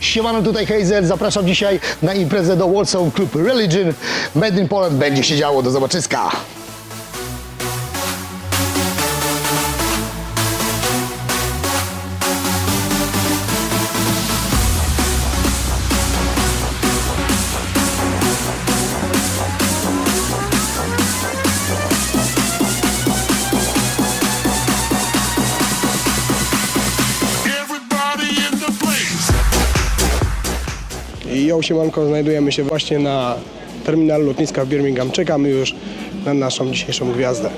Siemano, tutaj Hazel. Zapraszam dzisiaj na imprezę do Warsaw Club Religion. Made in Poland będzie się działo. Do zobaczyska. Jo, siemanko, znajdujemy się właśnie na terminalu lotniska w Birmingham. Czekamy już na naszą dzisiejszą gwiazdę.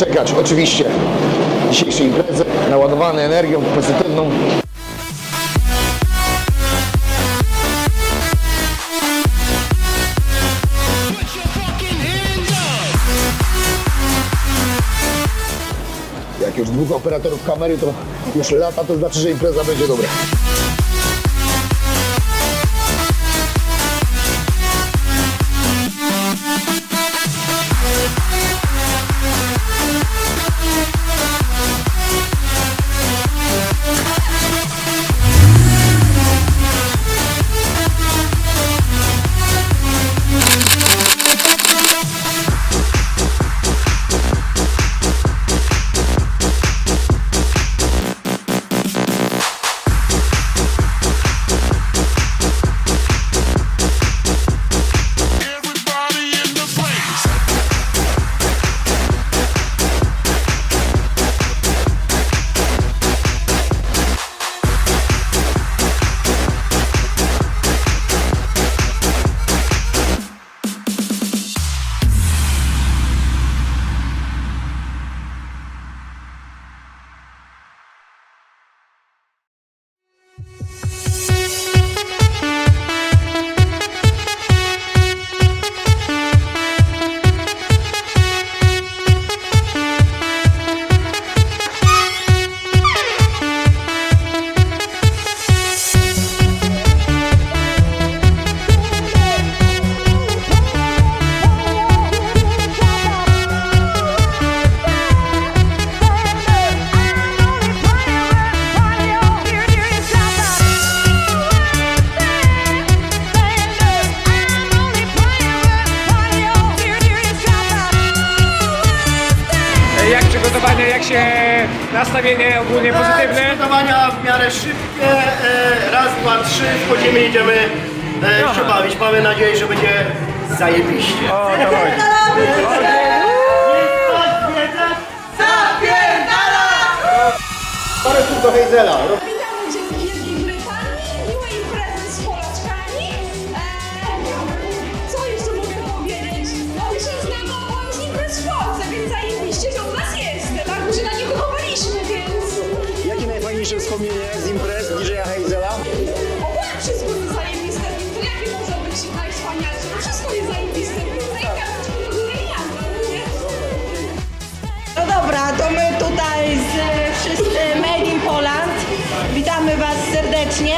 Doczekać, oczywiście, dzisiejszej imprezy, naładowany energią pozytywną. Jak już dwóch operatorów kamery, to już lata, to znaczy, że impreza będzie dobra. Nastawienie ogólnie pozytywne? Przygotowania w miarę szybkie. E, raz, dwa, trzy, wchodzimy, idziemy e, się bawić. Mamy nadzieję, że będzie zajebiście. O, to chodzi. Parę słów do Hazela. Z imprez DJ Hazela? Ogólnie wszystko jest zajebiste, to jakie może być najwspanialsze? No wszystko jest zajebiste, nie? No dobra, to my tutaj z e, wszyscy Made in Poland. Witamy Was serdecznie.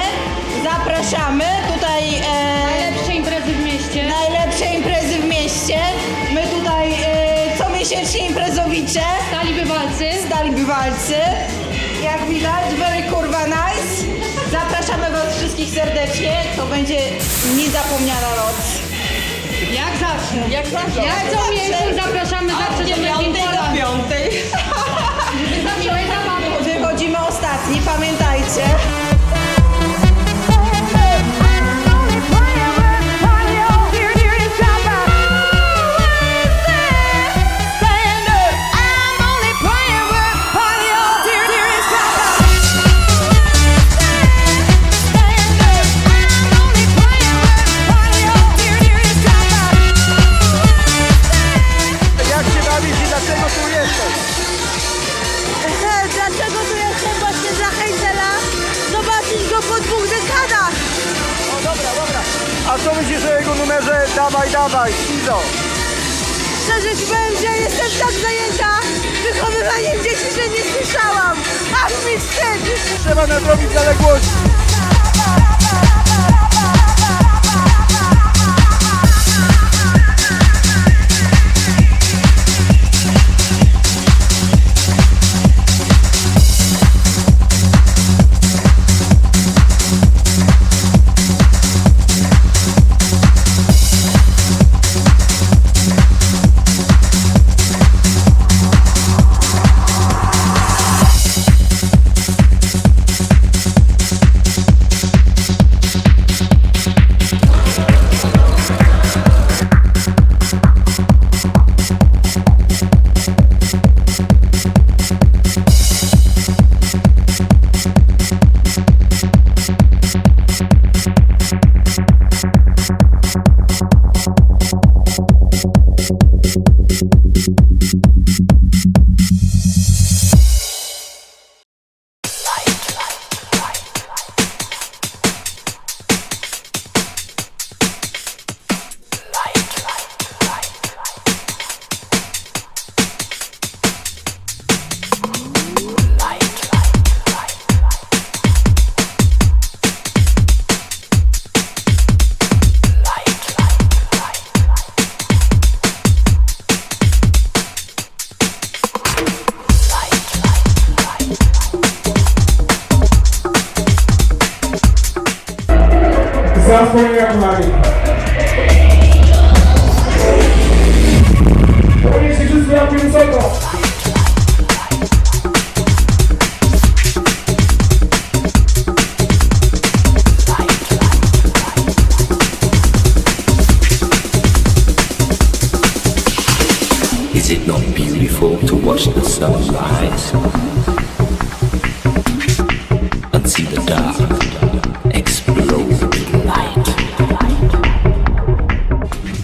Zapraszamy tutaj e, Najlepsze imprezy w mieście. najlepsze imprezy w mieście. My tutaj e, co miesięcznie imprezowicze. Stali bywalcy. Stali bywalcy. Jak widać, very kurwa nice. Zapraszamy Was wszystkich serdecznie. To będzie niezapomniana noc. Jak zawsze. Jak zawsze. Jak co miesiąc zapraszamy zawsze do Poland. piątej. Wychodzimy ostatni, pamiętajcie. Trzeba nadrobić zaległości.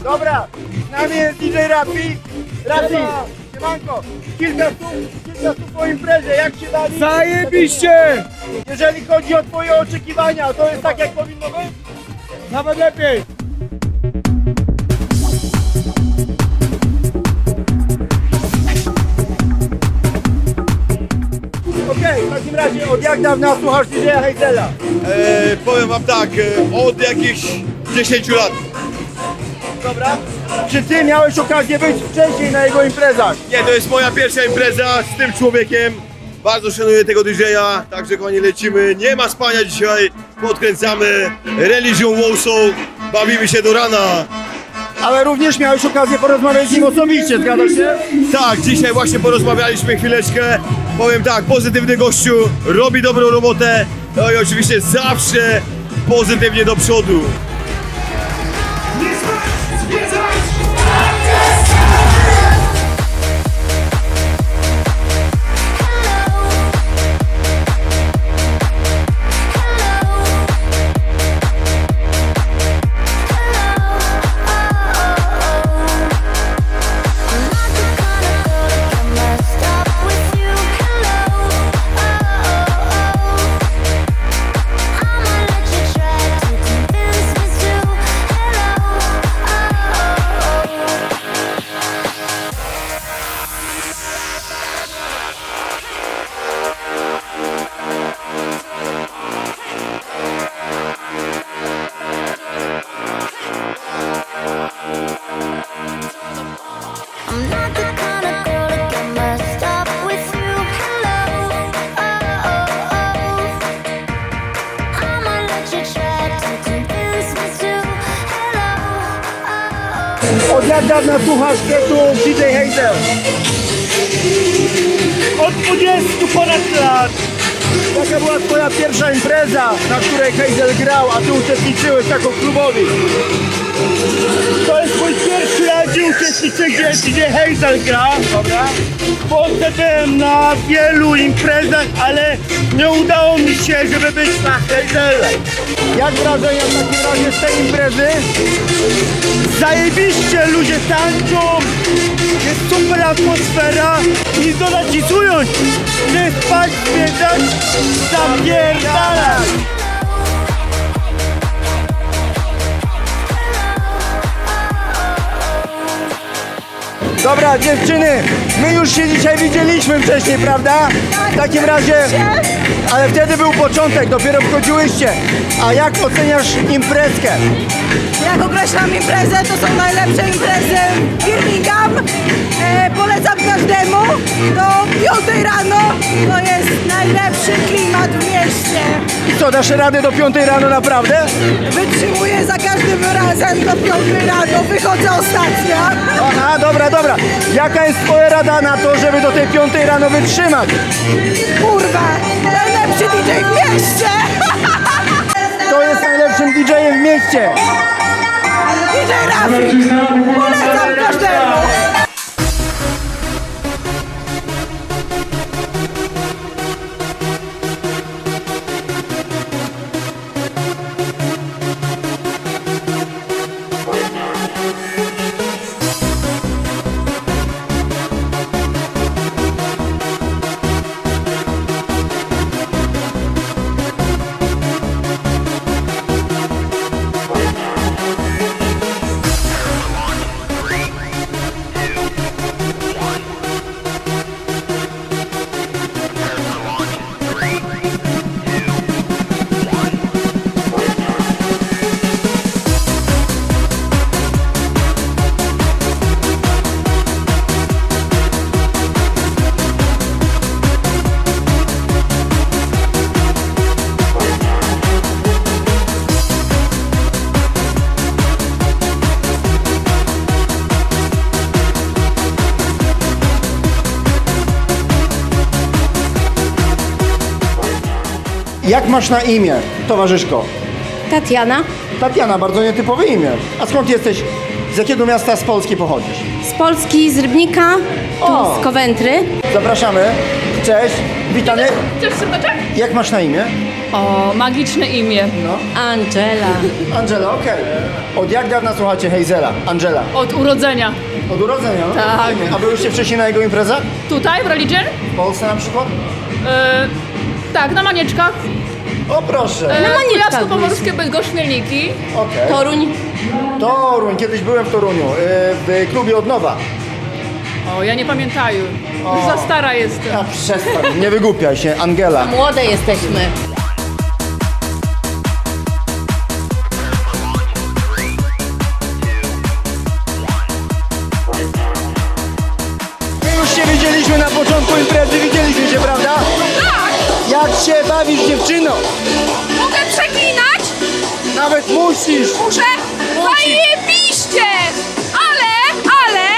Dobra, z nami jest DJ Rapi. Rapi, siemanko, kilka słów, kilka słów o imprezie, jak się bawi? Zajebiście! Jeżeli chodzi o twoje oczekiwania, to jest tak jak powinno być? Nawet lepiej. Okej, w takim razie od jak dawna słuchasz DJ Heizela? E, powiem wam tak, e, od jakichś 10 lat. Dobra. Czy ty miałeś okazję być wcześniej na jego imprezach? Nie, to jest moja pierwsza impreza z tym człowiekiem. Bardzo szanuję tego DJ-a, także kochani lecimy. Nie ma spania dzisiaj, podkręcamy Religion Warsaw, bawimy się do rana. Ale również miałeś okazję porozmawiać z nim osobiście, zgadza się? Tak, dzisiaj właśnie porozmawialiśmy chwileczkę. Powiem tak, pozytywny gościu, robi dobrą robotę. No i oczywiście zawsze pozytywnie do przodu. Jak dawna słuchasz setu DJ Heizel? Od 20 ponad lat. Jaka była twoja pierwsza impreza, na której Heizel grał, a ty uczestniczyłeś jako klubowi? To jest mój pierwszy raz, gdzie uczestniczę, gdzie DJ Heizel gra. Dobra. Byłem na wielu imprezach, ale nie udało mi się, żeby być na Heizela. Jak wrażenia w takim razie z tej imprezy? Zajebiście ludzie tańczą, jest super atmosfera i dodać i ująć, nie spać, zwiedzać, zapierdalać. Dobra, dziewczyny, my już się dzisiaj widzieliśmy wcześniej, prawda? W takim razie, ale wtedy był początek, dopiero wchodziłyście. A jak oceniasz imprezkę? Jak określam imprezę, to są najlepsze imprezy w Birmingham. E, polecam każdemu. Do 5 rano to jest najlepszy klimat w mieście. I co, dasz radę do 5 rano naprawdę? Wytrzymuję za każdym razem do 5 rano, wychodzę ostatnia. Aha, dobra, dobra. Jaka jest twoja rada na to, żeby do tej 5 rano wytrzymać? Kurwa, najlepszy DJ w mieście. Kto jest najlepszym DJ-em w mieście? DJ Rafi, polecam Jak masz na imię, towarzyszko? Tatiana Tatiana, bardzo nietypowe imię. A skąd jesteś? Z jakiego miasta z Polski pochodzisz? z Polski, z Rybnika, O. tu z Coventry. Zapraszamy. Cześć, witamy. Cześć, serdeczek. Jak masz na imię? O, magiczne imię. Angela. Angela, okej. Od jak dawna słuchacie Hazela? Angela. Od urodzenia. Od urodzenia? no? Tak. A byłyście wcześniej na jego imprezach? Tutaj, w Religion? W Polsce na przykład? E, tak, na Manieczkach. O proszę. E, Na Manieczkach Kujawsko-Pomorskie Bydgoszcz Chmielniki. Okej. Toruń. Toruń, kiedyś byłem w Toruniu, yy, w klubie od nowa. O, ja nie pamiętaję. Już za stara jestem. A przestań, nie wygłupiaj się, Angela. Młode jesteśmy. Się bawisz dziewczyno? Mogę przeklinać? Nawet musisz! Muszę? Zajebiście! Ale, ale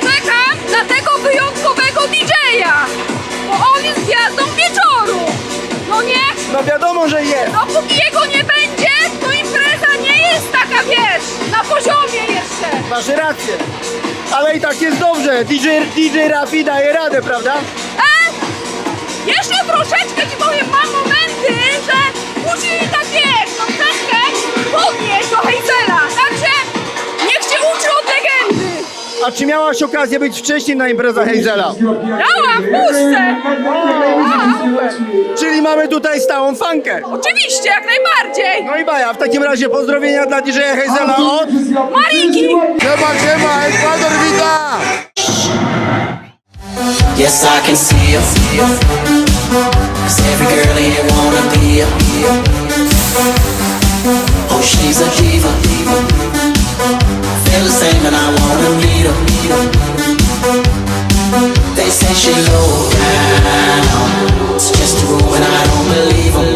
czekam na tego wyjątkowego DJ-a, bo on jest gwiazdą wieczoru. No nie? No wiadomo, że jest! Dopóki jego nie będzie, to impreza nie jest taka, wiesz, na poziomie jeszcze. Masz rację. Ale i tak jest dobrze. DJ, DJ Rafi daje radę, prawda? Jeszcze troszeczkę ci powiem, mam momenty, że musi tak, wiesz, no troszeczkę podnieść do Hejzela. Także niech się uczy od legendy. A czy miałaś okazję być wcześniej na imprezach Hazela? Dałam w puszce. Czyli mamy tutaj stałą fankę. Oczywiście, jak najbardziej. No i baja, w takim razie pozdrowienia dla DJ Hazela od... Mariki. Siema, siema, Ekwador wita! Yes, I can see you. Cause every girl here wanna be you. Oh, she's a diva. Feel the same and I wanna meet her. They say she low down. It's just a rumor and I don't believe 'em.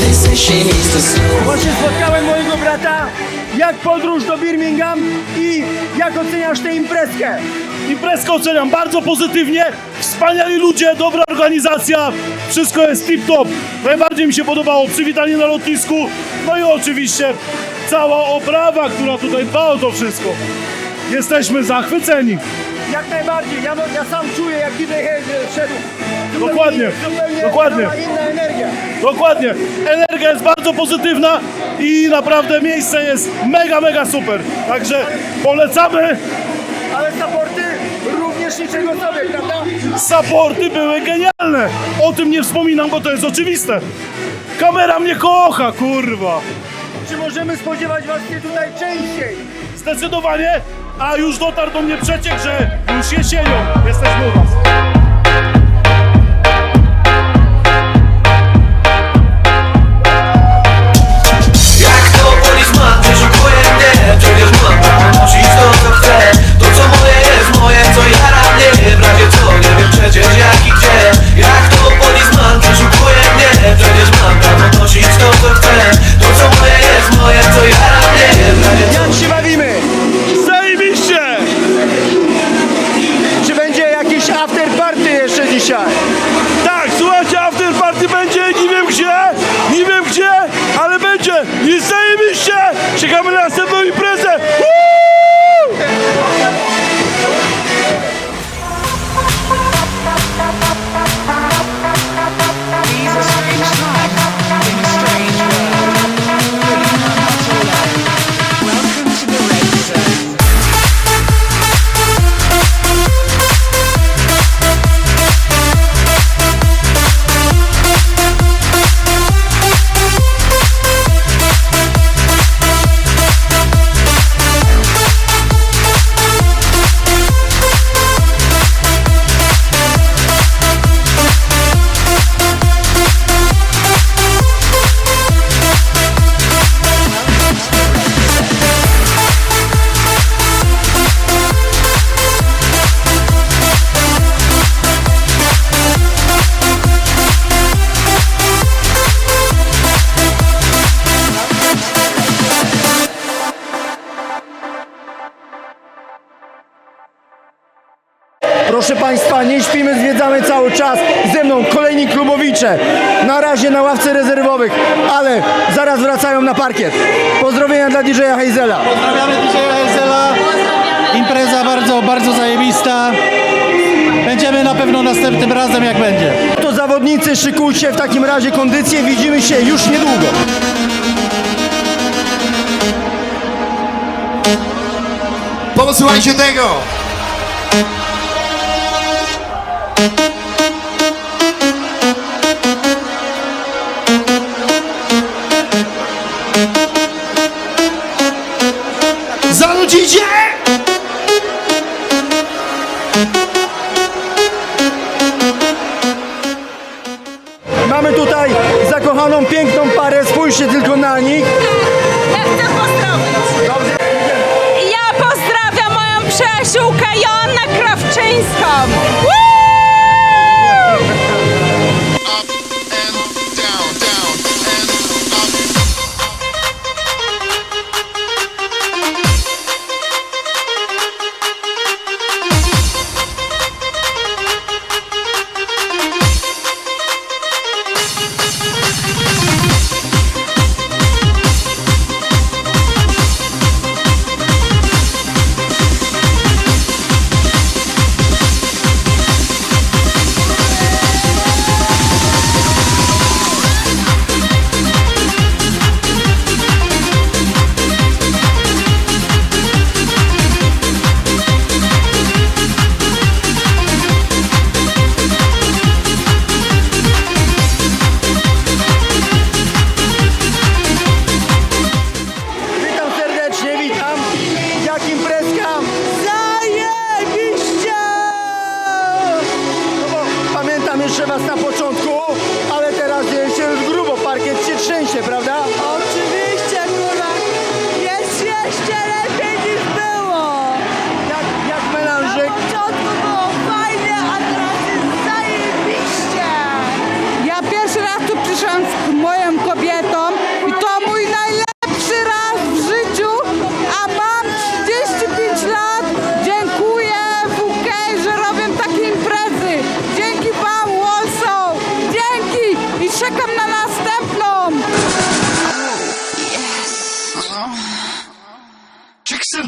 They say she needs to slow Właśnie spotkałem mojego brata. Jak podróż do Birmingham i jak oceniasz tę imprezkę? Imprezkę oceniam bardzo pozytywnie. Wspaniali ludzie, dobra organizacja. Wszystko jest tip-top. Najbardziej mi się podobało przywitanie na lotnisku. No i oczywiście cała oprawa, która tutaj dba o to wszystko. Jesteśmy zachwyceni. Jak najbardziej, ja, ja sam czuję jak DJ Hazel szedł. Zupełnie- Dokładnie, zupełnie dokładnie. inna energia. Dokładnie. Energia jest bardzo pozytywna i naprawdę miejsce jest mega, mega super. Także polecamy też niczego sobie, prawda? Saporty były genialne! O tym nie wspominam, bo to jest oczywiste. Kamera mnie kocha, kurwa! Czy możemy spodziewać was się tutaj częściej? Zdecydowanie, a już dotarł do mnie przeciek, że już jesienią jesteśmy u was. Proszę Państwa, nie śpimy, zwiedzamy cały czas. Ze mną kolejni klubowicze. Na razie na ławce rezerwowych, ale zaraz wracają na parkiet. Pozdrowienia dla DJ Heizela. Pozdrawiamy DJ Heizela. Impreza bardzo, bardzo zajebista. Będziemy na pewno następnym razem jak będzie. To zawodnicy, szykujcie w takim razie kondycję. Widzimy się już niedługo. Posłuchajcie tego! zakochaną, piękną parę. Spójrzcie tylko na nich. Ja chcę pozdrowić. Ja pozdrawiam moją przyjaciółkę Joannę Krawczyńską. Woo!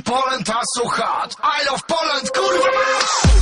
Poland, a so no hard. I love Poland, kurwa mać!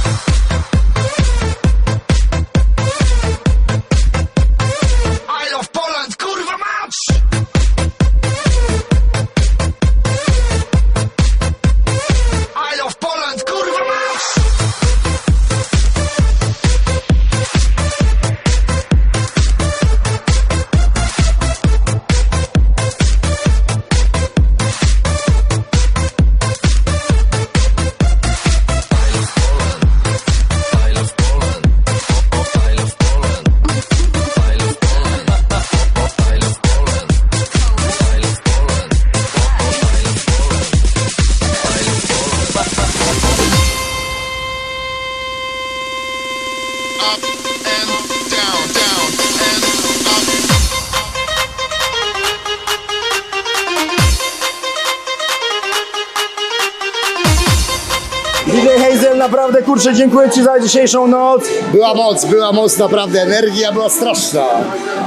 Kurczę, dziękuję Ci za dzisiejszą noc. Była moc, była moc, naprawdę. Energia była straszna.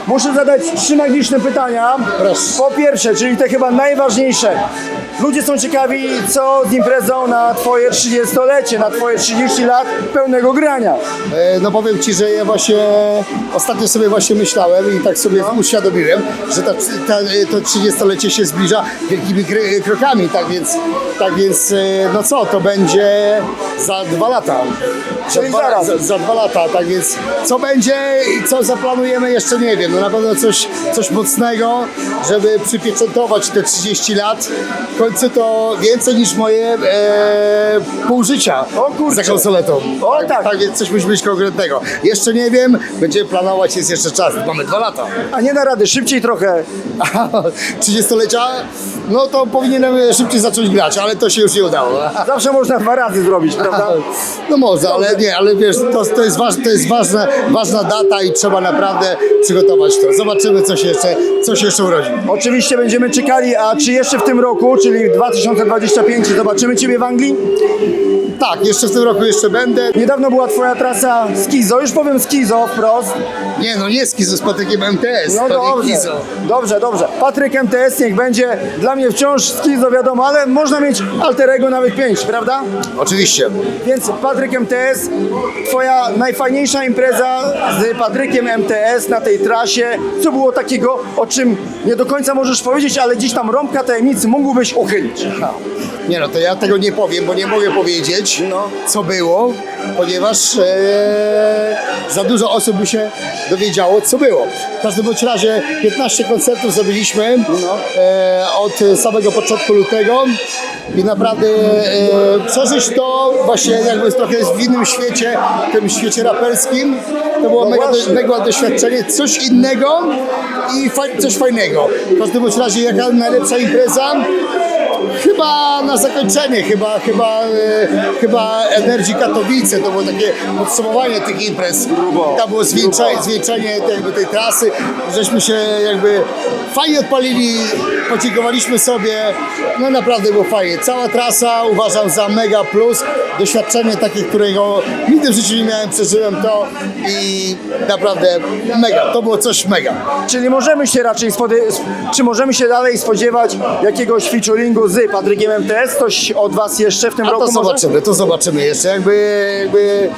Muszę zadać trzy magiczne pytania. Proszę. Po pierwsze, czyli te chyba najważniejsze. Ludzie są ciekawi, co z imprezą na Twoje 30-lecie, na Twoje 30 lat pełnego grania. E, No powiem Ci, że ja właśnie ostatnio sobie właśnie myślałem i tak sobie uświadomiłem, że ta, ta, to 30-lecie się zbliża wielkimi kry- krokami, tak więc, tak więc e, no co, to będzie za dwa lata. Za Czyli dwa, zaraz. za, za dwa lata, tak więc co będzie i co zaplanujemy jeszcze nie wiem. No na pewno coś, coś mocnego, żeby przypieczętować te 30 lat. W końcu to więcej niż moje e, pół życia O kurczę. za konsoletą. O tak. Tak więc coś musi być konkretnego. Jeszcze nie wiem, będziemy planować, jest jeszcze czas. Mamy dwa lata. A nie na rady, szybciej trochę. 30-lecia, no to powinienem szybciej zacząć grać, ale to się już nie udało. Zawsze można dwa razy zrobić, prawda? No może, ale nie, ale wiesz, to, to jest, waż, to jest ważna, ważna data i trzeba naprawdę przygotować to. Zobaczymy, co się jeszcze, co się jeszcze urodzi. Oczywiście będziemy czekali, a czy jeszcze w tym roku, czyli w 2025 zobaczymy Ciebie w Anglii? Tak, jeszcze w tym roku jeszcze będę. Niedawno była Twoja trasa Skizo, już powiem Skizo wprost. Nie no, nie skizo z Patrykiem MTS, No dobrze, Kizo. dobrze, dobrze. Patryk MTS niech będzie dla mnie wciąż Skizo wiadomo, ale można mieć alterego nawet 5, prawda? Oczywiście. Więc Patryk MTS, Twoja najfajniejsza impreza z Patrykiem MTS na tej trasie. Co było takiego, o czym nie do końca możesz powiedzieć, ale gdzieś tam rąbka tajemnicy mógłbyś uchylić? Nie no, to ja tego nie powiem, bo nie mogę powiedzieć, co było, ponieważ e, za dużo osób by się dowiedziało, co było. W każdym bądź razie 15 koncertów zrobiliśmy e, od samego początku lutego i naprawdę e, przeżyć to właśnie jakby trochę w innym świecie, w tym świecie raperskim. To było mega, do, mega doświadczenie, coś innego i faj, coś fajnego. W każdym bądź razie jaka najlepsza impreza? Chyba na zakończenie, chyba, chyba, e, chyba Energy Katowice, to było takie podsumowanie tych imprez. Tam było zwieńczenie, zwieńczenie jakby tej trasy, żeśmy się jakby fajnie odpalili, podziękowaliśmy sobie, no naprawdę było fajnie. Cała trasa uważam za mega plus, doświadczenie takie, którego nigdy w życiu nie miałem, przeżyłem to i naprawdę mega, to było coś mega. Czyli możemy się raczej spody- czy możemy się dalej spodziewać jakiegoś featuringu z Patrykiem MTS? Coś od Was jeszcze w tym A roku to może? zobaczymy, to zobaczymy jeszcze. Jakby, jakby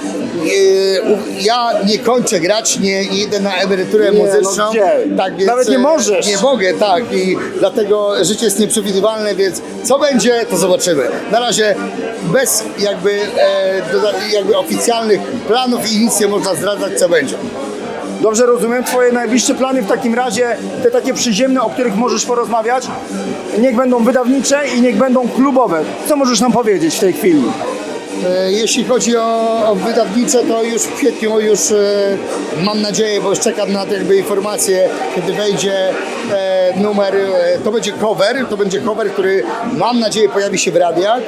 e, u- ja nie kończę grać, nie, nie idę na emeryturę Nie, no muzyczną. gdzie? tak, więc, Nawet nie e, możesz. Nie mogę, tak. I dlatego życie jest nieprzewidywalne, więc co będzie, to zobaczymy. Na razie bez jakby, e, doda- jakby oficjalnych planów i nic nie można zdradzać, co będzie. Dobrze rozumiem, Twoje najbliższe plany w takim razie, te takie przyziemne, o których możesz porozmawiać, niech będą wydawnicze i niech będą klubowe. Co możesz nam powiedzieć w tej chwili? E, Jeśli chodzi o, o wydawnicze, to już w kwietniu już e, mam nadzieję, bo już czekam na te informacje, kiedy wejdzie e, numer, e, to będzie cover, to będzie cover, który mam nadzieję pojawi się w radiach,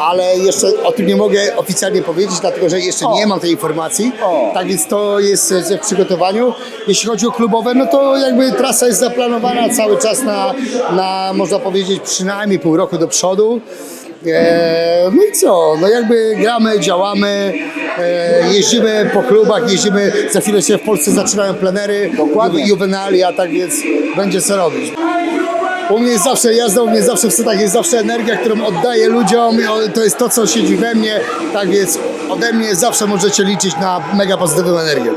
ale jeszcze o tym nie mogę oficjalnie powiedzieć, dlatego że jeszcze nie mam tej informacji, tak więc to jest w przygotowaniu. Jeśli chodzi o klubowe, no to jakby trasa jest zaplanowana cały czas na, na można powiedzieć przynajmniej pół roku do przodu. E, no i co? No jakby gramy, działamy, jeździmy po klubach, jeździmy, za chwilę się w Polsce zaczynają plenery, Dokładnie. ju- juwenalia, tak więc będzie co robić. U mnie jest zawsze jazda, u mnie zawsze w setach jest zawsze energia, którą oddaję ludziom, to jest to, co siedzi we mnie, tak więc ode mnie zawsze możecie liczyć na mega pozytywną energię.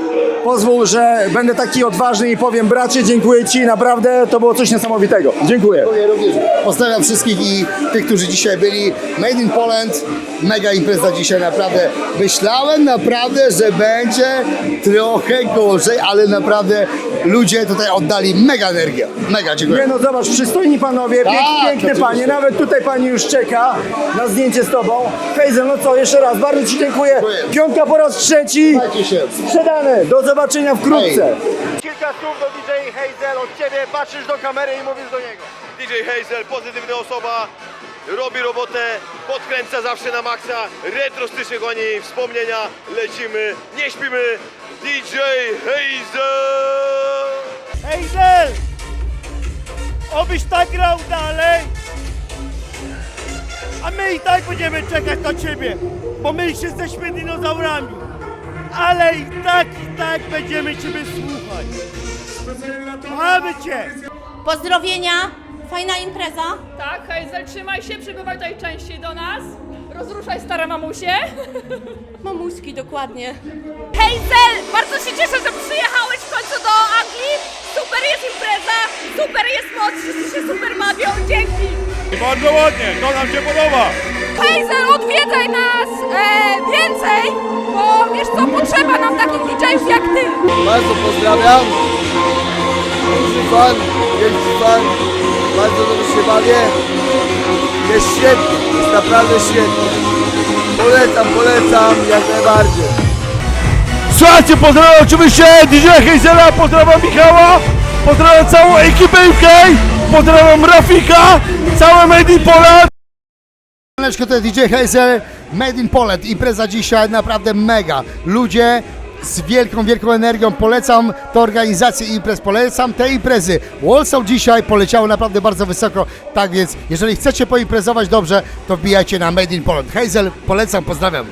Pozwól, że będę taki odważny i powiem bracie, dziękuję Ci, naprawdę to było coś niesamowitego. Dziękuję. Dziękuję również. Pozdrawiam wszystkich i tych, którzy dzisiaj byli. Made in Poland, mega impreza dzisiaj naprawdę. Myślałem naprawdę, że będzie trochę gorzej, ale naprawdę ludzie tutaj oddali mega energię. Mega, dziękuję. Nie no zobacz, przystojni panowie, pięk, Tak, piękne oczywiście. panie, nawet tutaj pani już czeka na zdjęcie z tobą. Hazel, no co, jeszcze raz, bardzo ci dziękuję. Dziękuję. Piątka po raz trzeci. Trzymajcie się. Sprzedane, do zobaczenia wkrótce. Hej. Kilka słów do DJ Hazel od ciebie, patrzysz do kamery i mówisz do niego. DJ Hazel, pozytywna osoba, robi robotę, podkręca zawsze na maksa, retro stycznie go niej wspomnienia, lecimy, nie śpimy, DJ Hazel! Hazel! Obyś tak grał dalej, a my i tak będziemy czekać na ciebie. bo my już jesteśmy dinozaurami. Ale i tak, i tak będziemy Ciebie słuchać. Mamy Cię! Pozdrowienia. Fajna impreza. Tak, Hejzel, trzymaj się, przybywaj tutaj częściej do nas. Rozruszaj stare mamusie. Mamuśki, dokładnie. Hejzel, bardzo się cieszę, że przyjechałeś w końcu do Anglii. Super jest impreza, super jest moc, wszyscy się super bawią, dzięki. Bardzo ładnie, to nam się podoba. Hejzel, odwiedzaj nas e, więcej, bo wiesz co, potrzeba nam takich DJ-ów jak ty. Bardzo pozdrawiam. Duży fan, wielki fan. Bardzo dobrze się bawię. Jest świetnie, jest naprawdę świetnie. Polecam, polecam jak najbardziej. Słuchajcie, pozdrawiam oczywiście DJ Hejzela, pozdrawiam Michała, pozdrawiam całą ekipę UK, pozdrawiam Rafika, całe Made in Poland. Leczko to DJ Hazel, Made in Poland. Impreza dzisiaj naprawdę mega. Ludzie z wielką, wielką energią. Polecam tę organizację imprez, polecam te imprezy. Warsaw dzisiaj poleciało naprawdę bardzo wysoko, tak więc jeżeli chcecie poimprezować dobrze, to wbijajcie na Made in Poland. Hazel, polecam, pozdrawiam.